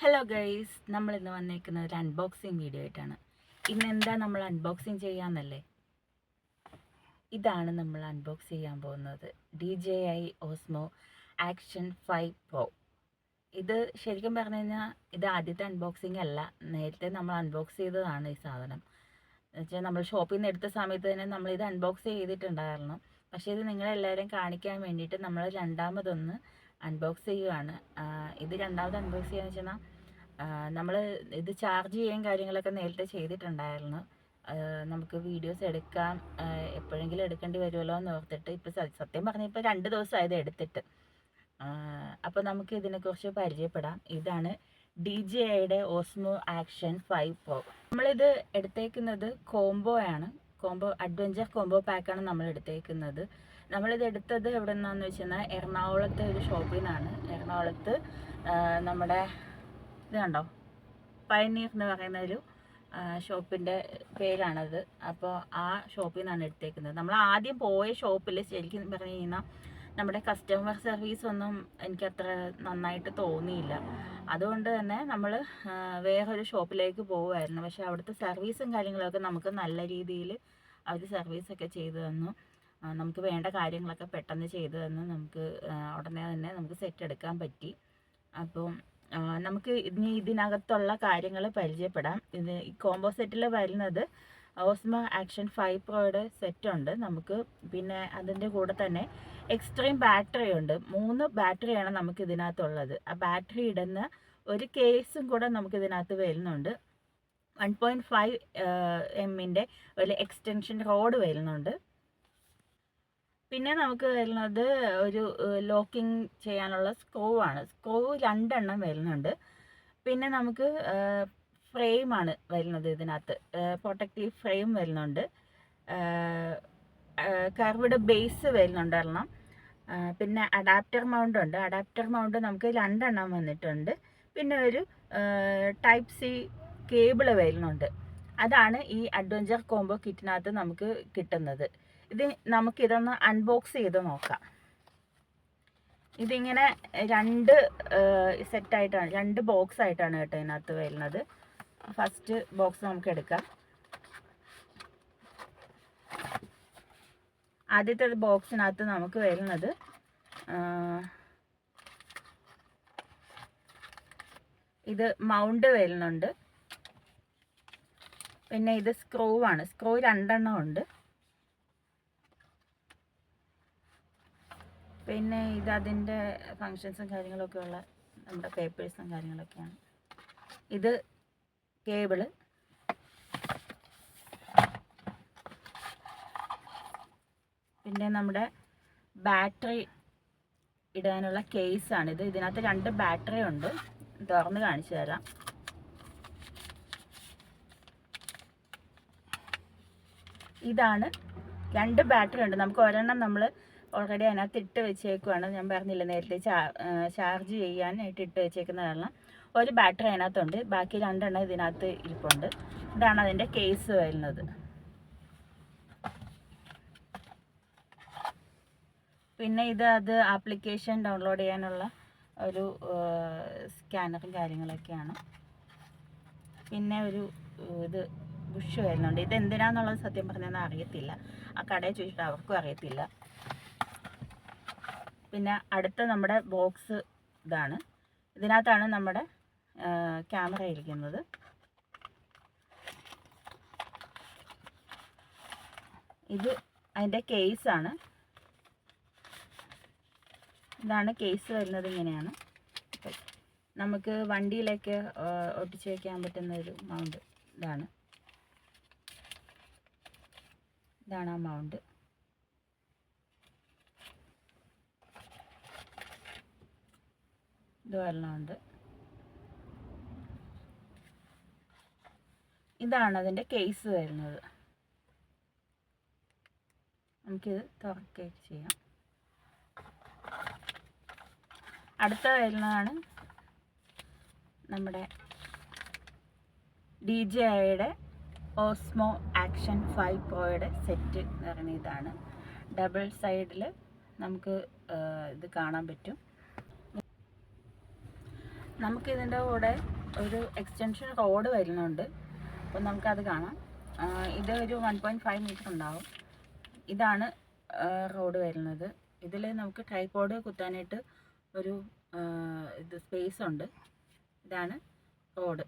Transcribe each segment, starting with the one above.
Hello guys നമ്മൾ ഇന്ന് വന്നേക്കുന്നത് ഒരു അൺബോക്സിങ് വീഡിയോ ആയിട്ടാണ്. ഇന്ന് എന്താ നമ്മൾ അൺബോക്സിങ് ചെയ്യാന്നല്ലേ? ഇതാണ് നമ്മൾ അൺബോക്സ് ചെയ്യാൻ പോകുന്നത്. D J I Osmo action five pro ഇത് ശരിക്കും പറഞ്ഞു കഴിഞ്ഞാൽ ഇത് ആദ്യത്തെ അൺബോക്സിങ് അല്ല. നേരത്തെ നമ്മൾ അൺബോക്സ് ചെയ്തതാണ് ഈ സാധനം. എന്നുവെച്ചാൽ നമ്മൾ ഷോപ്പിൽ നിന്ന് എടുത്ത സമയത്ത് തന്നെ നമ്മൾ ഇത് അൺബോക്സ് ചെയ്തിട്ടുണ്ടായിരുന്നു. പക്ഷേ ഇത് നിങ്ങളെല്ലാവരും കാണിക്കാൻ വേണ്ടിയിട്ട് നമ്മൾ രണ്ടാമതൊന്ന് അൺബോക്സ് ചെയ്യുകയാണ് ഇത് രണ്ടാമത് അൺബോക്സ് ചെയ്യാന്ന് വെച്ചാൽ നമ്മൾ ഇത് ചാർജ് ചെയ്യാൻ കാര്യങ്ങളൊക്കെ നേരത്തെ ചെയ്തിട്ടുണ്ടായിരുന്നു. നമുക്ക് വീഡിയോസ് എടുക്കാം എപ്പോഴെങ്കിലും എടുക്കേണ്ടി വരുമല്ലോ എന്ന് ഓർത്തിട്ട് ഇപ്പോൾ സത്യം പറഞ്ഞാൽ ഇപ്പോൾ രണ്ട് ദിവസമായത് എടുത്തിട്ട്. അപ്പോൾ നമുക്ക് ഇതിനെക്കുറിച്ച് പരിചയപ്പെടാം. ഇതാണ് ഡി ജെ ഐയുടെ ഓസ്മോ ആക്ഷൻ ഫൈവ് പ്രോ നമ്മളിത് എടുത്തേക്കുന്നത് കോംബോ ആണ്. കോംബോ അഡ്വഞ്ചർ കോംബോ പാക്കാണ് നമ്മൾ എടുത്തേക്കുന്നത് നമ്മളിത് എടുത്തത് എവിടെ നിന്നാന്ന് വെച്ച് കഴിഞ്ഞാൽ എറണാകുളത്തെ ഒരു ഷോപ്പിൽ നിന്നാണ് എറണാകുളത്ത് നമ്മുടെ ഇത് കണ്ടോ? പയനീർ എന്ന് പറയുന്ന ഒരു ഷോപ്പിന്റെ പേരാണത്. അപ്പോൾ ആ ഷോപ്പിൽ നിന്നാണ് എടുത്തേക്കുന്നത്. നമ്മൾ ആദ്യം പോയ ഷോപ്പിൽ ശരിക്കും പറഞ്ഞു കഴിഞ്ഞാൽ നമ്മുടെ കസ്റ്റമർ സർവീസ് ഒന്നും എനിക്കത്ര നന്നായിട്ട് തോന്നിയില്ല. അതുകൊണ്ട് തന്നെ നമ്മൾ വേറൊരു ഷോപ്പിലേക്ക് പോകുമായിരുന്നു പക്ഷേ അവിടുത്തെ സർവീസും കാര്യങ്ങളൊക്കെ നമുക്ക് നല്ല രീതിയിൽ അവർ സർവീസൊക്കെ ചെയ്തു തന്നു. നമുക്ക് വേണ്ട കാര്യങ്ങളൊക്കെ പെട്ടെന്ന് ചെയ്തു തന്ന് നമുക്ക് ഉടനെ തന്നെ നമുക്ക് സെറ്റ് എടുക്കാൻ പറ്റി. അപ്പം നമുക്ക് ഇനി ഇതിനകത്തുള്ള കാര്യങ്ങൾ പരിചയപ്പെടാം. ഇത് ഈ കോംബോ സെറ്റിൽ വരുന്നത് ഓസ്മ ആക്ഷൻ ഫൈവ് പ്രോയുടെ സെറ്റുണ്ട് നമുക്ക് പിന്നെ അതിന്റെ കൂടെ തന്നെ എക്സ്ട്രീം ബാറ്ററി ഉണ്ട്. മൂന്ന് ബാറ്ററിയാണ് നമുക്ക് ഇതിനകത്തുള്ളത്. ആ ബാറ്ററി ഇടുന്ന ഒരു കേസും കൂടെ നമുക്ക് ഇതിനകത്ത് വരുന്നുണ്ട്. വൺ പോയിന്റ് ഫൈവ് എമ്മിന്റെ ഒരു എക്സ്റ്റൻഷൻ റോഡ് വരുന്നുണ്ട്. പിന്നെ നമുക്ക് വരുന്നത് ഒരു ലോക്കിംഗ് ചെയ്യാനുള്ള സ്ക്രൂ ആണ് സ്ക്രൂ രണ്ടെണ്ണം വരുന്നുണ്ട്. പിന്നെ നമുക്ക് ഫ്രെയിമാണ് വരുന്നത് ഇതിനകത്ത്. പ്രൊട്ടക്റ്റീവ് ഫ്രെയിം വരുന്നുണ്ട്. കർവ്ഡ് ബേസ് വരുന്നുണ്ട് ഒരെണ്ണം. പിന്നെ അഡാപ്റ്റർ മൗണ്ട് ഉണ്ട്. അഡാപ്റ്റർ മൗണ്ട് നമുക്ക് രണ്ടെണ്ണം വന്നിട്ടുണ്ട്. പിന്നെ ഒരു ടൈപ്പ് സി കേബിൾ വരുന്നുണ്ട്. അതാണ് ഈ അഡ്വഞ്ചർ കോംബോ കിറ്റിനകത്ത് നമുക്ക് കിട്ടുന്നത്. ഇത് നമുക്കിതൊന്ന് അൺബോക്സ് ചെയ്ത് നോക്കാം. ഇതിങ്ങനെ രണ്ട് സെറ്റായിട്ടാണ് രണ്ട് ബോക്സ് ആയിട്ടാണ് കേട്ടോ ഇതിനകത്ത് വരുന്നത്. ഫസ്റ്റ് ബോക്സ് നമുക്ക് എടുക്കാം ആദ്യത്തെ ബോക്സിനകത്ത് നമുക്ക് വരുന്നത് ഇത് മൗണ്ട് വരുന്നുണ്ട്. പിന്നെ ഇത് സ്ക്രൂ ആണ്. സ്ക്രൂ രണ്ടെണ്ണം ഉണ്ട്. പിന്നെ ഇത് അതിന്റെ ഫങ്ഷൻസും കാര്യങ്ങളൊക്കെ ഉള്ള നമ്മുടെ പേപ്പേഴ്സും കാര്യങ്ങളൊക്കെയാണ്. ഇത് കേബിൾ പിന്നെ നമ്മുടെ ബാറ്ററി ഇടാനുള്ള കേസാണ് ഇത് ഇതിനകത്ത് രണ്ട് ബാറ്ററി ഉണ്ട്. തുറന്ന് കാണിച്ചു തരാം. ഇതാണ് രണ്ട് ബാറ്ററി ഉണ്ട്. നമുക്ക് ഒരെണ്ണം നമ്മൾ ഓൾറെഡി അതിനകത്ത് ഇട്ട് വെച്ചേക്കുവാണ്. ഞാൻ പറഞ്ഞില്ല നേരത്തെ ചാർജ് ചെയ്യാനായിട്ട് ഇട്ട് വെച്ചേക്കുന്ന കാരണം ഒരു ബാറ്ററി അതിനകത്തുണ്ട്. ബാക്കി രണ്ടെണ്ണം ഇതിനകത്ത് ഇരിപ്പുണ്ട്. ഇതാണ് അതിന്റെ കേസ് വരുന്നത്. പിന്നെ ഇത് അത് ആപ്ലിക്കേഷൻ ഡൗൺലോഡ് ചെയ്യാനുള്ള ഒരു സ്കാനറും കാര്യങ്ങളൊക്കെയാണ്. പിന്നെ ഒരു ഇത് ബുഷ് വരുന്നുണ്ട്. ഇത് എന്തിനാന്നുള്ളത് സത്യം പറഞ്ഞാൽ അറിയത്തില്ല. ആ കടയിൽ ചോദിച്ചിട്ട് അവർക്കും അറിയത്തില്ല. പിന്നെ അടുത്ത നമ്മുടെ ബോക്സ് ഇതാണ്. ഇതിനകത്താണ് നമ്മുടെ ക്യാമറ ഇരിക്കുന്നത്. ഇത് അതിന്റെ കേസാണ് ഇതാണ് കേസ് വരുന്നത് ഇങ്ങനെയാണ്. നമുക്ക് വണ്ടിയിലേക്ക് ഒട്ടിച്ച് വയ്ക്കാൻ പറ്റുന്ന ഒരു മൗണ്ട് ഇതാണ്. ഇതാണ് ആ മൗണ്ട് ഇത് വരണമുണ്ട് ഇതാണ് അതിന്റെ കേസ് വരുന്നത്. നമുക്കിത് തുറക്കുകയൊക്കെ ചെയ്യാം. അടുത്ത വരുന്നതാണ് നമ്മുടെ ഡി ജെ ഐയുടെ ഓസ്മോ ആക്ഷൻ ഫൈവ് പ്രോയുടെ സെറ്റ് എന്ന് പറയുന്ന ഇതാണ് ഡബിൾ സൈഡിൽ നമുക്ക് ഇത് കാണാൻ പറ്റും. നമുക്ക് ഇതിന്റെ കൂടെ ഒരു എക്സ്റ്റൻഷൻ റോഡ് വരുന്നുണ്ട്. അപ്പോൾ നമുക്കത് കാണാം. ഇത് ഒരു വൺ പോയിന്റ് ഫൈവ് മീറ്റർ ഉണ്ടാവും. ഇതാണ് റോഡ് വരുന്നത്. ഇതിൽ നമുക്ക് ട്രൈപോഡ് കുത്താനായിട്ട് ഒരു ഇത് സ്പേസ് ഉണ്ട്. ഇതാണ് റോഡ്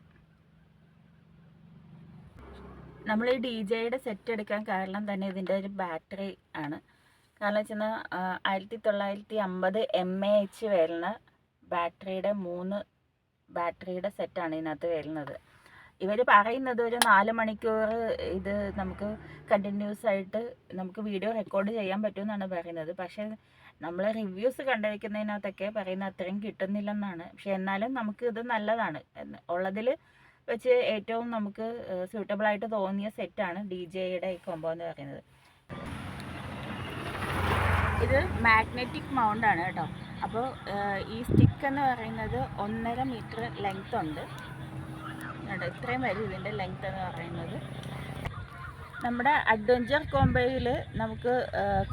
നമ്മൾ ഈ ഡി ജെയുടെ സെറ്റ് എടുക്കാൻ കാരണം തന്നെ ഇതിന്റെ ഒരു ബാറ്ററി ആണ്. കാരണം വെച്ചാൽ ആയിരത്തി തൊള്ളായിരത്തി അമ്പത് എം എ എച്ച് വരുന്ന ബാറ്ററിയുടെ മൂന്ന് ബാറ്ററിയുടെ സെറ്റാണ് ഇതിനകത്ത് വരുന്നത്. ഇവർ പറയുന്നത് ഒരു നാല് മണിക്കൂർ ഇത് നമുക്ക് കണ്ടിന്യൂസ് ആയിട്ട് നമുക്ക് വീഡിയോ റെക്കോർഡ് ചെയ്യാൻ പറ്റുമെന്നാണ് പറയുന്നത്. പക്ഷേ നമ്മൾ റിവ്യൂസ് കണ്ടിരിക്കുന്നതിനകത്തൊക്കെ പറയുന്ന അത്രയും കിട്ടുന്നില്ലെന്നാണ്. പക്ഷെ എന്നാലും നമുക്ക് ഇത് നല്ലതാണ്. ഉള്ളതിൽ വെച്ച് ഏറ്റവും നമുക്ക് സ്യൂട്ടബിൾ ആയിട്ട് തോന്നിയ സെറ്റാണ് ഡി ജെയുടെ ഈ കോംബോ എന്ന് പറയുന്നത്. ഇത് മാഗ്നറ്റിക് മൗണ്ട് ആണ് കേട്ടോ. അപ്പോൾ ഈ സ്റ്റിക്ക് എന്ന് പറയുന്നത് ഒന്നര മീറ്റർ ലെങ്ത് ഉണ്ട്. ഇത്രയും വരും ഇതിന്റെ ലെങ്ത് എന്ന് പറയുന്നത്. നമ്മുടെ അഡ്വഞ്ചർ കോംബോയിൽ നമുക്ക്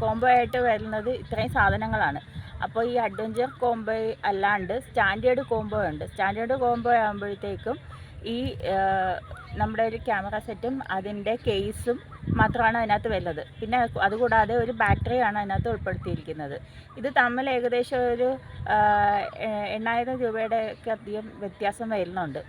കോംബോ ആയിട്ട് വരുന്നത് ഇത്രയും സാധനങ്ങളാണ്. അപ്പോൾ ഈ അഡ്വഞ്ചർ കോംബോ അല്ലാണ്ട് സ്റ്റാൻഡേർഡ് കോംബോ ഉണ്ട്. സ്റ്റാൻഡേർഡ് കോംബോ ആകുമ്പോഴത്തേക്കും ഈ നമ്മുടെ ഒരു ക്യാമറ സെറ്റും അതിന്റെ കേസും മാത്രമാണ് അതിനകത്ത് വരുന്നത്. പിന്നെ അതുകൂടാതെ ഒരു ബാറ്ററിയാണ് അതിനകത്ത് ഉൾപ്പെടുത്തിയിരിക്കുന്നത്. ഇത് തമ്മിൽ ഏകദേശം ഒരു എണ്ണായിരം രൂപയുടെ ഒക്കെ അധികം വ്യത്യാസം വരുന്നുണ്ട്.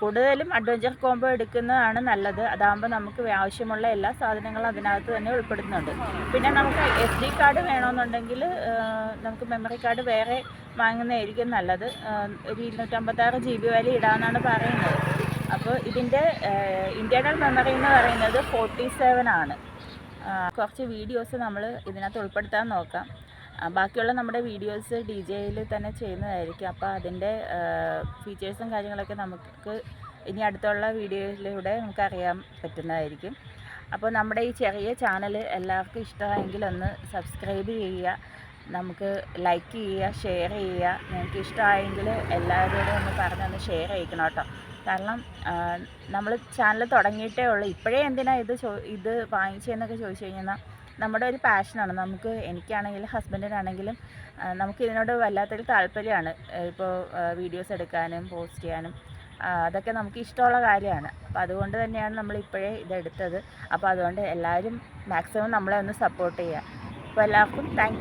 കൂടുതലും അഡ്വഞ്ചർ കോംബോ എടുക്കുന്നതാണ് നല്ലത്. അതാകുമ്പോൾ നമുക്ക് ആവശ്യമുള്ള എല്ലാ സാധനങ്ങളും അതിനകത്ത് തന്നെ ഉൾപ്പെടുത്തുന്നുണ്ട് പിന്നെ നമുക്ക് എസ് ഡി കാർഡ് വേണമെന്നുണ്ടെങ്കിൽ നമുക്ക് മെമ്മറി കാർഡ് വേറെ വാങ്ങുന്നതായിരിക്കും നല്ലത്. ഒരു ഇരുന്നൂറ്റമ്പത്താറ് ജി ബി വരെ ഇടാമെന്നാണ് പറയുന്നത്. അപ്പോൾ ഇതിന്റെ ഇന്റേർണൽ മെമ്മറി എന്ന് പറയുന്നത് ഫോർട്ടി സെവൻ ആണ്. കുറച്ച് വീഡിയോസ് നമ്മൾ ഇതിനകത്ത് ഉൾപ്പെടുത്താൻ നോക്കാം. ബാക്കിയുള്ള നമ്മുടെ വീഡിയോസ് ഡി ജെയിൽ തന്നെ ചെയ്യുന്നതായിരിക്കും. അപ്പോൾ അതിന്റെ ഫീച്ചേഴ്സും കാര്യങ്ങളൊക്കെ നമുക്ക് ഇനി അടുത്തുള്ള വീഡിയോയിലൂടെ നമുക്ക് അറിയാൻ പറ്റുന്നതായിരിക്കും. അപ്പോൾ നമ്മുടെ ഈ ചെറിയ ചാനൽ എല്ലാവർക്കും ഇഷ്ടമായെങ്കിൽ ഒന്ന് സബ്സ്ക്രൈബ് ചെയ്യുക. നമുക്ക് ലൈക്ക് ചെയ്യുക ഷെയർ ചെയ്യുക. നിങ്ങൾക്ക് ഇഷ്ടമായെങ്കിൽ എല്ലാവരോടും ഒന്ന് പറഞ്ഞൊന്ന് ഷെയർ ചെയ്യിക്കണം കേട്ടോ. കാരണം നമ്മൾ ചാനൽ തുടങ്ങിയിട്ടേ ഉള്ളൂ. ഇപ്പോഴേ എന്തിനാ ഇത് ചോ ഇത് വാങ്ങിച്ചതെന്നൊക്കെ ചോദിച്ചു കഴിഞ്ഞാൽ നമ്മുടെ ഒരു പാഷനാണ് നമുക്ക് എനിക്കാണെങ്കിലും ഹസ്ബൻഡിനാണെങ്കിലും നമുക്ക് ഇതിനോട് വല്ലാത്തൊരു താല്പര്യമാണ്. ഇപ്പോൾ വീഡിയോസ് എടുക്കാനും പോസ്റ്റ് ചെയ്യാനും അതൊക്കെ നമുക്ക് ഇഷ്ടമുള്ള കാര്യമാണ്. അപ്പോൾ അതുകൊണ്ട് തന്നെയാണ് നമ്മൾ ഇപ്പോഴേ ഇതെടുത്തത്. അപ്പോൾ അതുകൊണ്ട് എല്ലാവരും മാക്സിമം നമ്മളെ ഒന്ന് സപ്പോർട്ട് ചെയ്യുക അപ്പോൾ എല്ലാവർക്കും താങ്ക്